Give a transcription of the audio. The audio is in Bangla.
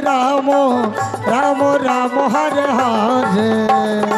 রাম রাম রাম হরে হরে।